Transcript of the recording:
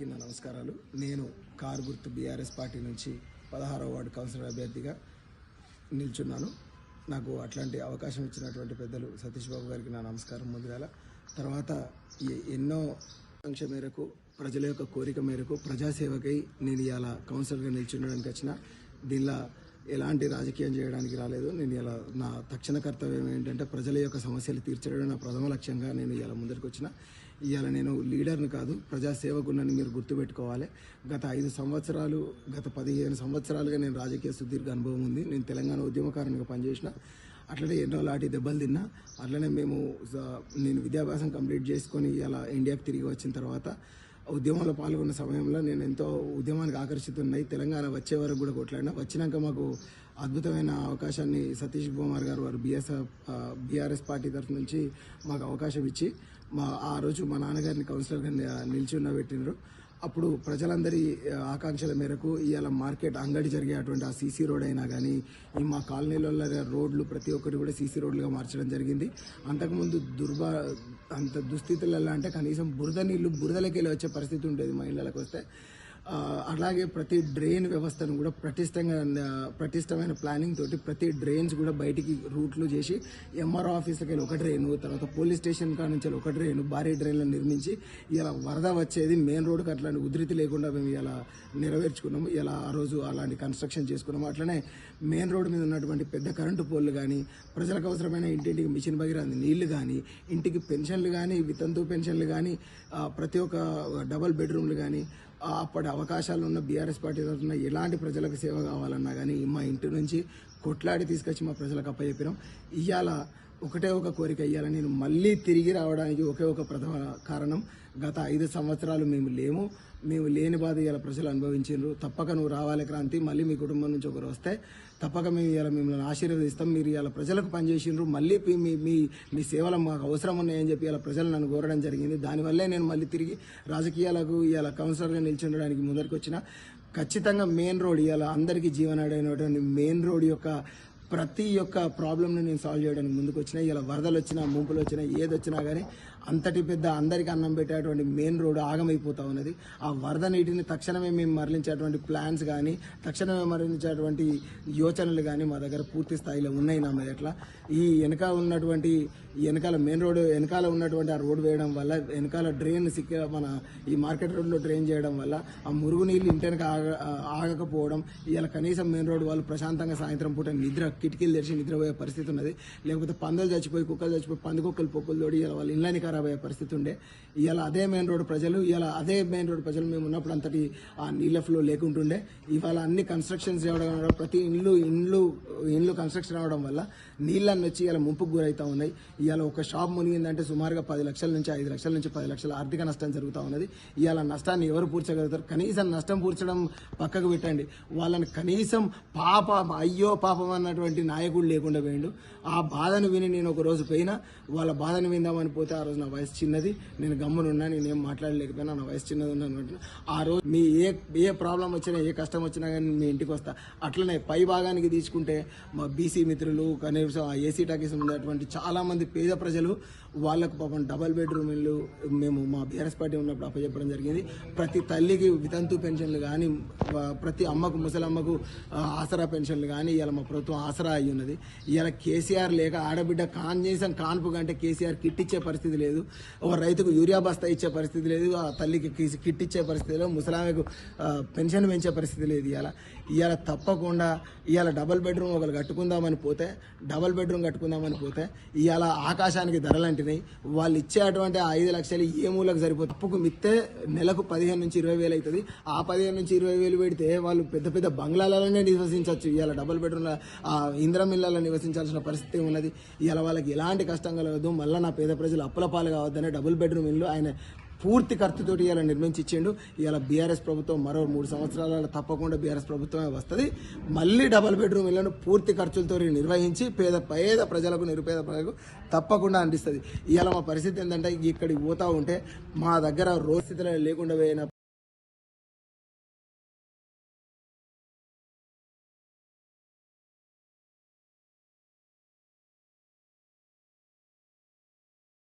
అందరికీ నా నమస్కారాలు. నేను కారు గుర్తు బీఆర్ఎస్ పార్టీ నుంచి పదహారవ వార్డు కౌన్సిలర్ అభ్యర్థిగా నిల్చున్నాను. నాకు అట్లాంటి అవకాశం ఇచ్చినటువంటి పెద్దలు సతీష్ బాబు గారికి నా నమస్కారం ముందుగాల తర్వాత ఈ- ఎన్నో ఆకాంక్ష మేరకు ప్రజల యొక్క కోరిక మేరకు ప్రజాసేవకై నేను ఇలా కౌన్సిలర్గా నిల్చుండడానికి వచ్చిన. దీనిలో ఎలాంటి రాజకీయం చేయడానికి రాలేదు. నేను ఇలా నా తక్షణ కర్తవ్యం ఏంటంటే ప్రజల యొక్క సమస్యలు తీర్చడమే నా ప్రథమ లక్ష్యంగా నేను ఇలా ముందరికి వచ్చిన. ఇవాళ నేను లీడర్ని కాదు ప్రజాసేవకున్నని మీరు గుర్తుపెట్టుకోవాలి. గత ఐదు సంవత్సరాలు గత పదిహేను సంవత్సరాలుగా నేను రాజకీయ సుదీర్ఘ అనుభవం ఉంది. నేను తెలంగాణ ఉద్యమకారునిగా పనిచేసిన అట్లనే ఎన్నో లాటి దెబ్బలు తిన్నా అట్లనే మేము నేను విద్యాభ్యాసం కంప్లీట్ చేసుకొని ఇలా ఇండియాకి తిరిగి వచ్చిన తర్వాత ఉద్యమంలో పాల్గొన్న సమయంలో నేను ఎంతో ఉద్యమానికి ఆకర్షితున్నాయి తెలంగాణ వచ్చే వరకు కూడా కొట్లాడినా. వచ్చినాక మాకు అద్భుతమైన అవకాశాన్ని సతీష్ కుమార్ గారు వారు బిఎస్ బీఆర్ఎస్ పార్టీ తరఫు నుంచి మాకు అవకాశం ఇచ్చి మా ఆ రోజు మా నాన్నగారిని కౌన్సిలర్గా నిలిచి ఉన్న పెట్టినారు అప్పుడు ప్రజలందరి ఆకాంక్షల మేరకు ఇవాళ మార్కెట్ అంగడి జరిగేటువంటి ఆ సీసీ రోడ్ అయినా కానీ ఈ మా కాలనీలలో రోడ్లు ప్రతి ఒక్కటి కూడా సీసీ రోడ్లుగా మార్చడం జరిగింది. అంతకుముందు దుర్బా అంత దుస్థితులలో అంటే కనీసం బురద నీళ్ళు బురదలకెళ్ళి వచ్చే పరిస్థితి ఉండేది మా ఇళ్ళకి వస్తే. అలాగే ప్రతి డ్రైన్ వ్యవస్థను కూడా పటిష్టంగా ప్రతిష్టమైన పటిష్టమైన ప్లానింగ్ తోటి ప్రతి డ్రైన్స్ కూడా బయటికి రూట్లు చేసి ఎంఆర్ఓ ఆఫీస్కి వెళ్ళి ఒక డ్రైన్ తర్వాత పోలీస్ స్టేషన్ కాడ నుంచి ఒక డ్రైన్ భారీ డ్రైన్లను నిర్మించి ఇలా వరద వచ్చేది మెయిన్ రోడ్కి అట్లాంటి ఉధృతి లేకుండా మేము ఇలా నెరవేర్చుకున్నాము. ఇలా ఆ రోజు అలాంటి కన్స్ట్రక్షన్ చేసుకున్నాము. అట్లనే మెయిన్ రోడ్ మీద ఉన్నటువంటి పెద్ద కరెంటు పోల్లు కానీ ప్రజలకు అవసరమైన ఇంటింటికి మిషన్ భగీరథ నీళ్ళు కానీ ఇంటికి పెన్షన్లు కానీ వితంతు పెన్షన్లు కానీ ప్రతి ఒక్క డబల్ బెడ్రూమ్లు కానీ అప్పటి అవకాశాలు ఉన్న బీఆర్ఎస్ పార్టీ తరఫున ఎలాంటి ప్రజలకు సేవ కావాలన్నా కానీ మా ఇంటి నుంచి కొట్లాడి తీసుకొచ్చి మా ప్రజలకు అప్పచెప్పినాం. ఇవాళ ఒకటే ఒక కోరిక ఇవ్వాలి నేను మళ్ళీ తిరిగి రావడానికి ఒకే ఒక ప్రథమ కారణం గత ఐదు సంవత్సరాలు మేము లేము. మేము లేని బాధ ఇవాళ ప్రజలు అనుభవించారు తప్పక నువ్వు రావాలి క్రాంతి. మళ్ళీ మీ కుటుంబం నుంచి ఒకరు వస్తే తప్పక మేము ఇవాళ మిమ్మల్ని ఆశీర్వదిస్తాం. మీరు ఇవాళ ప్రజలకు పనిచేసిండ్రు. మళ్ళీ మీ- మీ మీ సేవలు మాకు అవసరం ఉన్నాయని చెప్పి ఇలా ప్రజలు నన్ను కోరడం జరిగింది. దానివల్లే నేను మళ్ళీ తిరిగి రాజకీయాలకు ఇవాళ కౌన్సిలర్గా నిల్చుండడానికి ముందరికి వచ్చిన ఖచ్చితంగా మెయిన్ రోడ్ ఇవాళ అందరికీ జీవనాడైనటువంటి మెయిన్ రోడ్ యొక్క ప్రతి ఒక్క ప్రాబ్లమ్ని నేను సాల్వ్ చేయడానికి ముందుకు వచ్చినా ఇలా వరదలు వచ్చినా ముంపులు వచ్చినా ఏది వచ్చినా కానీ అంతటి పెద్ద అందరికి అన్నం పెట్టేటువంటి మెయిన్ రోడ్డు ఆగమైపోతా ఉన్నది. ఆ వరద నీటిని తక్షణమే మేము మరలించేటువంటి ప్లాన్స్ కానీ తక్షణమే మరలించేటువంటి యోచనలు కానీ మా దగ్గర పూర్తి స్థాయిలో ఉన్నాయి నా మీద ఈ వెనక ఉన్నటువంటి వెనకాల మెయిన్ రోడ్డు వెనకాల ఉన్నటువంటి ఆ రోడ్డు వేయడం వల్ల వెనకాల డ్రైన్ సిక్క మన ఈ మార్కెట్ రోడ్లో డ్రైన్ చేయడం వల్ల ఆ మురుగు నీళ్ళు ఇంటెనక ఆగ ఆగకపోవడం ఇలా కనీసం మెయిన్ రోడ్డు వాళ్ళు ప్రశాంతంగా సాయంత్రం పూట నిద్ర కిటికీలు తెరిచి నిద్రపోయే పరిస్థితి ఉన్నది. లేకపోతే పందులు చచ్చిపోయి కుక్కలు చచ్చిపోయి పందుకొక్కలు పొక్కులు తోడి ఇలా వాళ్ళ ఇళ్ళని ఖరాబ్ అయ్యే పరిస్థితి ఉండే. ఇవాళ అదే మెయిన్ రోడ్ ప్రజలు ఇలా అదే మెయిన్ రోడ్ ప్రజలు మేము ఉన్నప్పుడు అంతటి ఆ నీళ్ళ ఫ్లో లేకుంటుండే. ఇవాళ అన్ని కన్స్ట్రక్షన్స్ రావడం ప్రతి ఇండ్లు ఇండ్లు ఇండ్లు కన్స్ట్రక్షన్ అవడం వల్ల నీళ్ళని వచ్చి ఇలా ముంపుకు గురవుతూ ఉన్నాయి. ఇవాళ ఒక షాప్ మునిగిందంటే సుమారుగా పది లక్షల నుంచి ఐదు లక్షల నుంచి పది లక్షల ఆర్థిక నష్టం జరుగుతూ ఉన్నది. ఇవాళ నష్టాన్ని ఎవరు పూడ్చగలుగుతారు? కనీసం నష్టం పూడ్చడం పక్కకు పెట్టండి. వాళ్ళని కనీసం పాప అయ్యో పాపం అన్నటువంటి నాయకుడు లేకుండా పోయిండు. ఆ బాధను విని నేను ఒక రోజు పోయినా వాళ్ళ బాధను విందామని పోతే ఆ రోజు నా వయసు చిన్నది నేను గమ్మునున్నా నేనేం మాట్లాడలేకపోయినా నా వయసు చిన్నది ఉన్నాను అన్నట్టు. ఆ రోజు మీ ఏ ఏ ప్రాబ్లం వచ్చినా ఏ కష్టం వచ్చినా కానీ మీ ఇంటికి వస్తా. అట్లనే పై భాగానికి తీసుకుంటే మా బీసీ మిత్రులు కనీసం ఆ ఏసీ టాకీస్ ఉన్నటువంటి చాలామంది పేద ప్రజలు వాళ్ళకు పాపం డబల్ బెడ్రూమ్ ఇల్లు మేము మా బీఆర్ఎస్ పార్టీ ఉన్నప్పుడు అప్పచెప్పడం జరిగింది. ప్రతి తల్లికి వితంతు పెన్షన్లు కానీ ప్రతి అమ్మకు ముసలమ్మకు ఆసరా పెన్షన్లు కానీ ఇవాళ మా ప్రభుత్వం ఆసరా అయి ఉన్నది ఇలా కేసీఆర్ లేక ఆడబిడ్డ కాంజేసం కాన్పు కంటే కేసీఆర్ కిట్ ఇచ్చే పరిస్థితి లేదు. ఒక రైతుకు యూరియా బస్తా ఇచ్చే పరిస్థితి లేదు. ఆ తల్లికి కిట్ ఇచ్చే పరిస్థితి లేదు. ముసలామెకు పెన్షన్ పెంచే పరిస్థితి లేదు ఇవాళ ఇవాళ తప్పకుండా ఇవాళ డబల్ బెడ్రూమ్ ఒకరు కట్టుకుందామని పోతే డబల్ బెడ్రూమ్ కట్టుకుందామని పోతే ఇవాళ ఆకాశానికి ధరలంటినాయి వాళ్ళు ఇచ్చేటువంటి ఆ ఐదు లక్షలు ఏ మూలకు సరిపోతుంది తప్పుకు మిత్తే నెలకు పదిహేను నుంచి ఇరవై వేలు అవుతుంది. ఆ పదిహేను నుంచి ఇరవై వేలు పెడితే వాళ్ళు పెద్ద పెద్ద బంగ్లాలలోనే నివసించవచ్చు. ఇవాళ డబల్ బెడ్రూమ్ ఆ నివసించాల్సిన పరిస్థితి ఉన్నది. ఇవాళ వాళ్ళకి ఎలాంటి కష్టం కలగదు. మళ్ళీ నా పేద ప్రజలు అప్పుల పాలు కావద్దనే డబుల్ బెడ్రూమ్ ఇల్లు ఆయన పూర్తి ఖర్చుతోటి ఇలా నిర్మించి ఇచ్చిండు ఇలా బీఆర్ఎస్ ప్రభుత్వం మరో మూడు సంవత్సరాల తప్పకుండా బీఆర్ఎస్ ప్రభుత్వమే వస్తుంది. మళ్ళీ డబల్ బెడ్రూమ్ ఇళ్ళను పూర్తి ఖర్చులతో నిర్వహించి పేద పేద ప్రజలకు నిరుపేద ప్రజలకు తప్పకుండా అందిస్తుంది. ఇవాళ మా పరిస్థితి ఏంటంటే ఇక్కడికి పోతూ ఉంటే మా దగ్గర రోజు స్థితిలో లేకుండా పోయిన